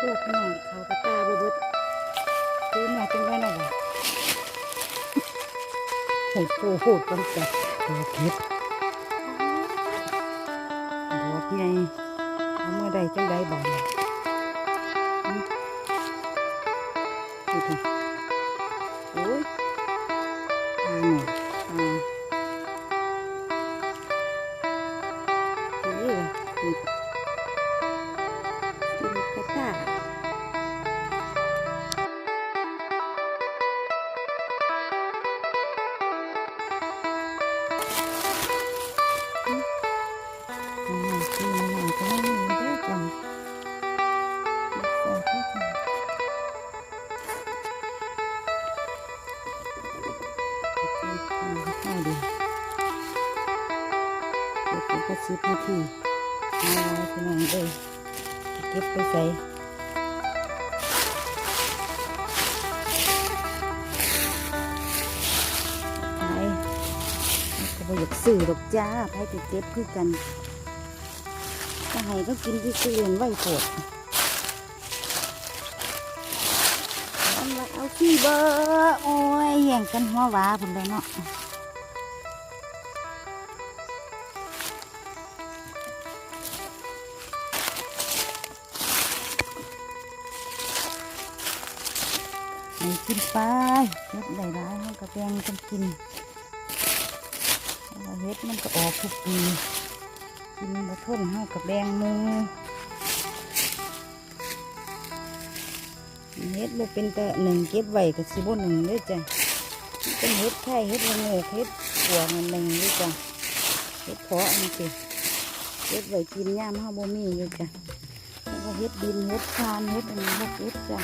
พวกน้องเขากระตาบเบิดคือมาจังได้นะวะโหดโหดโหดกันแต่ตัวเห็ดดอกไงเอาเมื่อใดจังได้บ่เนี่ยอืมดูดิ กินดีเก็บไปกระซิบนาทีเอาไว้พี่น้องเด้อเก็บไปใส่ก็บ่อยากซื้อดอกจ้าไปไปเก็บคือกันก็ให้ก็กินที่ซื้อไว้โผดเอาไว้เอาขี้เบอร์โอ้ยแย่งกันหัววาผมเลยเนาะ ให้กินไปเฮ็ดได้ร้ายมันก็แบ่งกันกินเฮ็ดมันก็ออกทุกปีกินบะทนเฮากับแบงหมูเฮ็ดบ่เป็นแต่หนึ่งเก็บไว้ก็สิบ่หนึ่งเด้อจ้ะมันเป็นเฮ็ดไข่เฮ็ดละโงกเฮ็ดหัวมันหนึ่งเด้อจ้ะเฮ็ดเพาะนี่สิเฮ็ดไว้กินย่ามเฮาบ่มีอยู่จ้ะแล้วก็เฮ็ดดินเฮ็ดคานเฮ็ดอันนี้เฮ็ดจ้ะ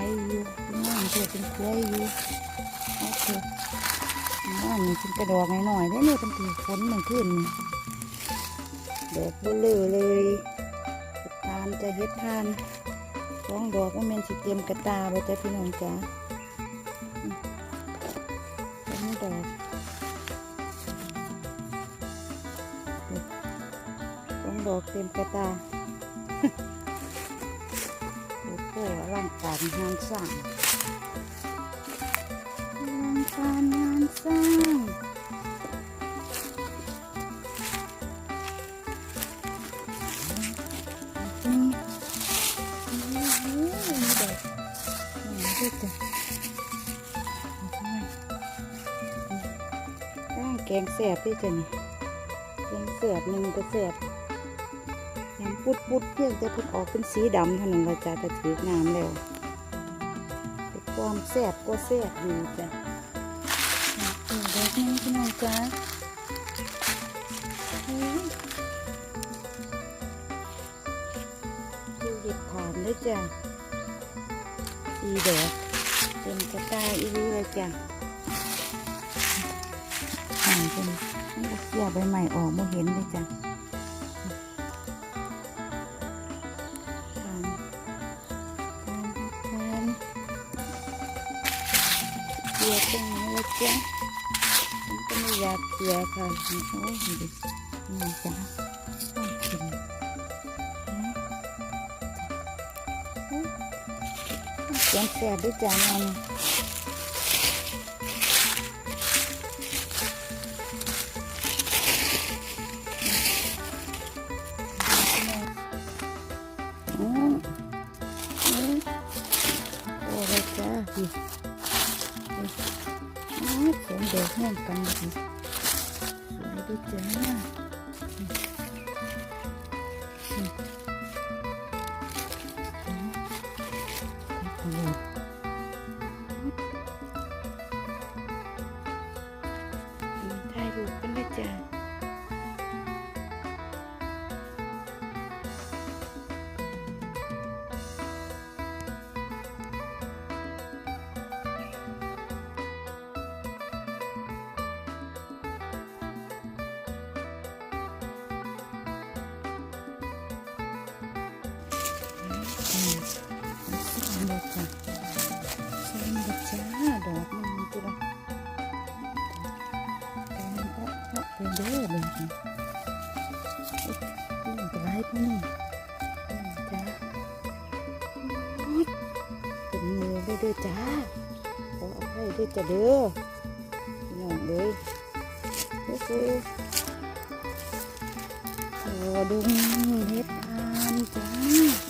ายอยู่พี่น้องเพื่อเป็นควยอยู่โอเคว่านี่เป็นกระดอกหน่อยๆได้เนี่ยเป็นถือฝนหมือนขึ้นนี่ดอกเบลอเลยเห็ดทานจะเฮ็ดทานสองดอกว่าแมนสิเตรียมกระตาไปจ้ะพี่น้องจ้าสองดอกสองดอกเต็มกระตา อ้ร่างกายงานสร้างงานการงานสร้างนี่นี่เด็กนี่ดูจ้ะแป้งแกงแสบด้วยจ้ะนี่แกงแสบหนึ่งก็แสบ ยังปุดปุดๆเพียงแต่เพิ่งออกเป็นสีดำเท่านั้นเราจะจะถือน้ำแล้วแต่ความแสบก็แสบอยู่จ้ะเออเด็กนี่พี่น้องจ้าเฮ้ยดูเห็ดถามด้วยจ้ะอีเด็กเป็นกระต่ายอีรู้เลยจ้ะห่างเป็นนี่เสียใบใหม่ออกมาเห็นเลยจ้ะ เสียตรงนี้ลยจ้ะมันก็ไม่อยากเสียค่ะโอ้ยดูนี่จ้ะเสียงแสบด้วยจ้ะมัน วมเด็กห่วมกันเลยสว ซ้ำดอกจ้ะซ้ำดอกจ้าดอกมันตัวแตงก็เป็นเยอะเลยจ้ะเรื่องอะไรพวกนี้จ้าเป็นมือได้ด้วยจ้าขอเอาไว้ด้วยจ้ะเด้อหน่องเลยก็คือโอ้ดึงเห็ดทานจ้า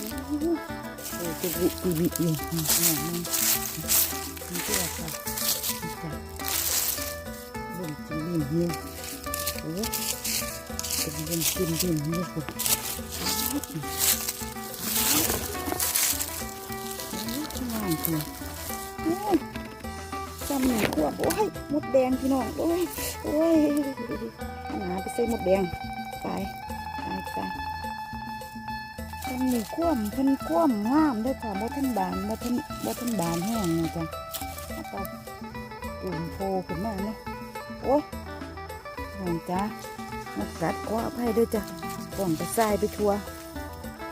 วบโอ้ยมดแดงพี่น้องโอ้ยโอ้ยหาไปใส่มดแดงไปไปไป จำหนึ่งขวบเพิ่นขวบงามด้วยค่ะบ่ทันบานบ่ทันบ่ทันบานแห้งนะจ๊ะแล้วก็ตุ่มโพขึ้นมาเนาะโอ้ยน้องจ้ามากัดขออภัยด้วยจ้ะกล่อนไปใส่ไปทัว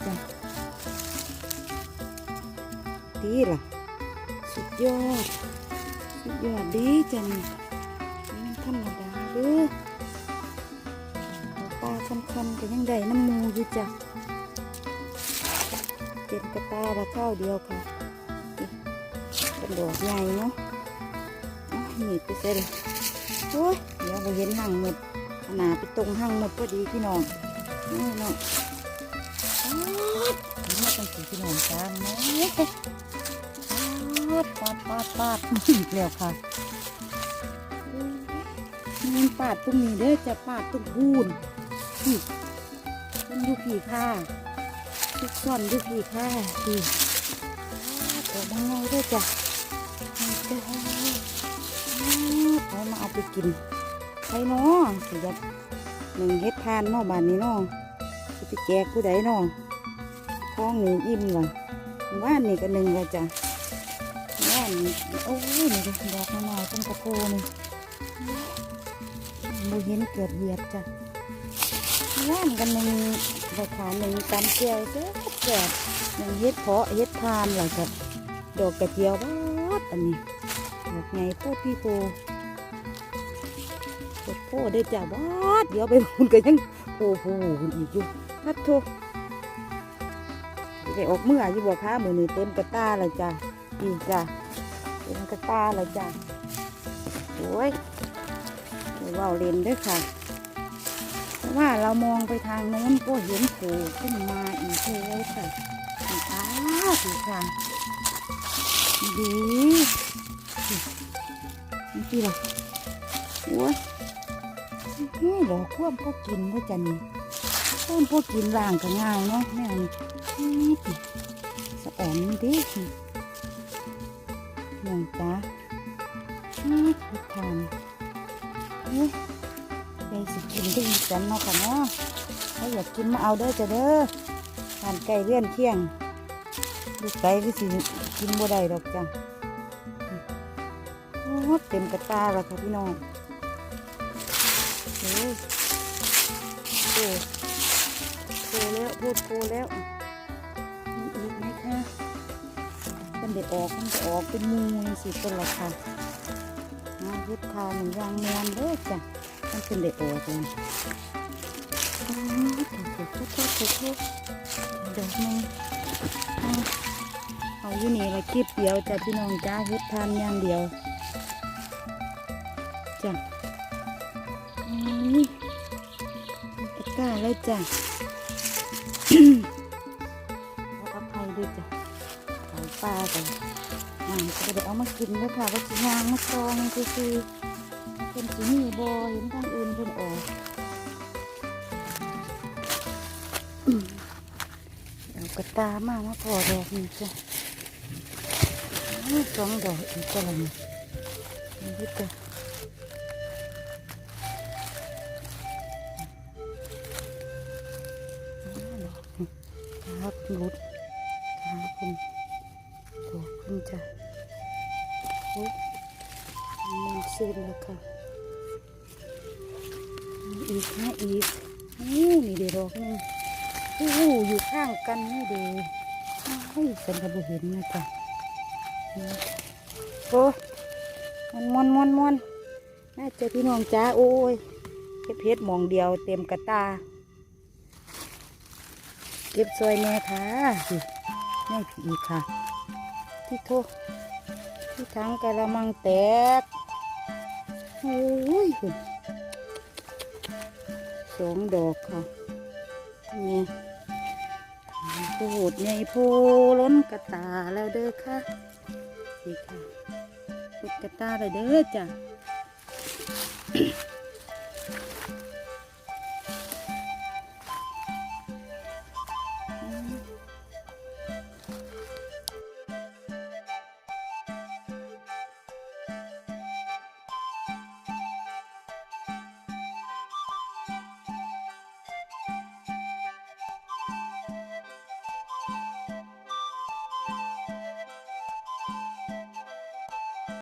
จ้ะดีล่ะ สุดยอด สุดยอดดีจังมันธรรมดาเด้อปลาคันๆก็ยังได้น้ำมูอยู่จ้ะ เจ็ดกระตาละข้าวเดียวค่ะนี่เป็นดอกใหญ่เนาะเอ้าหนีไปเสร็จเลยโอ้ยเดี๋ยวเราเห็นห่างหมดขนาดไปตรงห่างหมดพอดีพี่น้องนี่เนาะนี่ตั้งสี่พี่น้องจ้าเนาะปาดปาดปาดปาดอีกแล้วค่ะมันปาดตรงนี้เด้อจะปาดตรงพูนนี่มันอยู่ผีค่ะ ทุกซ่อนอยู่ผีค่ะดีปาดออกมาไงเด้อจ้ะนี่จ้ะเอามาเอาไปกินใครเนาะสิจะหนึ่งเฮ็ดทานเนาะบ้านนี้เนาะสิไปแจกผู้ใดเนาะท้องหนึ่งอิ่มเลยว่านนี่ก็หนึ่งเลยจ้ะว่านนี่โอ้ยนี่ดอกน้อยต้นกระโพนี่มูเห็นเกิดเหยียบจ้ะ ว่านกันหนึ่งใบขาหนึ่งตำเจียวเจ๊แก่หนึ่งเฮ็ดเพาะเฮ็ดทานหล่ะจ้ะดอกกระเจียวบาดอันนี้ดอกไงโพดพี่โพโพดโพได้จ้ะบาดเดี๋ยวไปพูนกันยังโพโพคุณอีกอยู่พัดโทได้ออกเมื่ออยู่บ่ค้ามือนี่เต็มกระตาเลยจ้ะอีจ้ะเป็นกระตาเลยจ้ะโอ้ยเดี๋ยวเว่าเล่นด้วยค่ะ ว่าเรามองไปทางโน้นก็เห็นโผล่ขึ้นมาอีกแล้วค่ะอ้าวดีค่ะดีนี่ที่ละโอ้ยนี่ดอกควบก็กินด้วยจ้ะนี่ควบก็กินล่างก็ง่ายเนาะแม่นี่ดิสะอ่อนดิหนึ่งจ้าทุกทานเฮ้ย ยายสิกินได้อีกกันเนาะค่ะเนาะถ้าอยากกินมาเอาเด้อจ้ะเด้อทานไก่เลื่อนเคี่ยงลูกไก่ก็สิกินบ่ได้ดอกจ้ะโอ้เต็มกระตาแล้วค่ะพี่น้องเฮ้โอ้โตแล้วพูดโตแล้วมีอีกไหมคะมันได้ออกมันจะออกเป็นมูสิเป็นละค่ะนะยึดทานหนึ่งยางมวนเด้อจ้ะ มันเป็นได้ออกเลยอ๋อถูกถูกถูกถูกถูกดอกหนึงเอาอยู่นี่ละคลิปเดียวจ้ะพี่น้องจ้ายึดทานย่างเดียวจ้ะนี่ตะกร้าเลยจ้ะขออภัยด้วยจ้ะของปลากันอ่าก็เดี๋ยวเอามากินแล้วค่ะว่าสิยางมาซองคือ เป็นสีนี่บอเห็นทางอื่นเพิ่นออกเอากระตามามาพอดอกนี่จ้ะอ้าวสองดอกอีกก็แล้นี่นี่จ้ะครับรุดครับคุณขอบคุณจ้ะโอ้ยมันซึมแล้วค่ะ อีกนะอีกนี่นี่เดี๋ยวดอกนึงโอ้โหอยู่ข้างกันนี่เดี๋ยวเฮ้ยเป็นกระบุเห็นนะจ๊ะโอ้มันมวนมวนมวนน่าจอพี่น้องจ้าโอ้ยเพชรเพชรมองเดียวเต็มกระตา เก็บซอยแม่ค่ะนี่แม่ผีอีกค่ะ ที่โทที่ทั้งกะละมังแตกโอ้ย สองดอกค่ะนี่พูดใหญ่โพล้นกระตาแล้วเด้อค่ะนี่ค่ะพูดกระตาเลยเด้อจ้ะ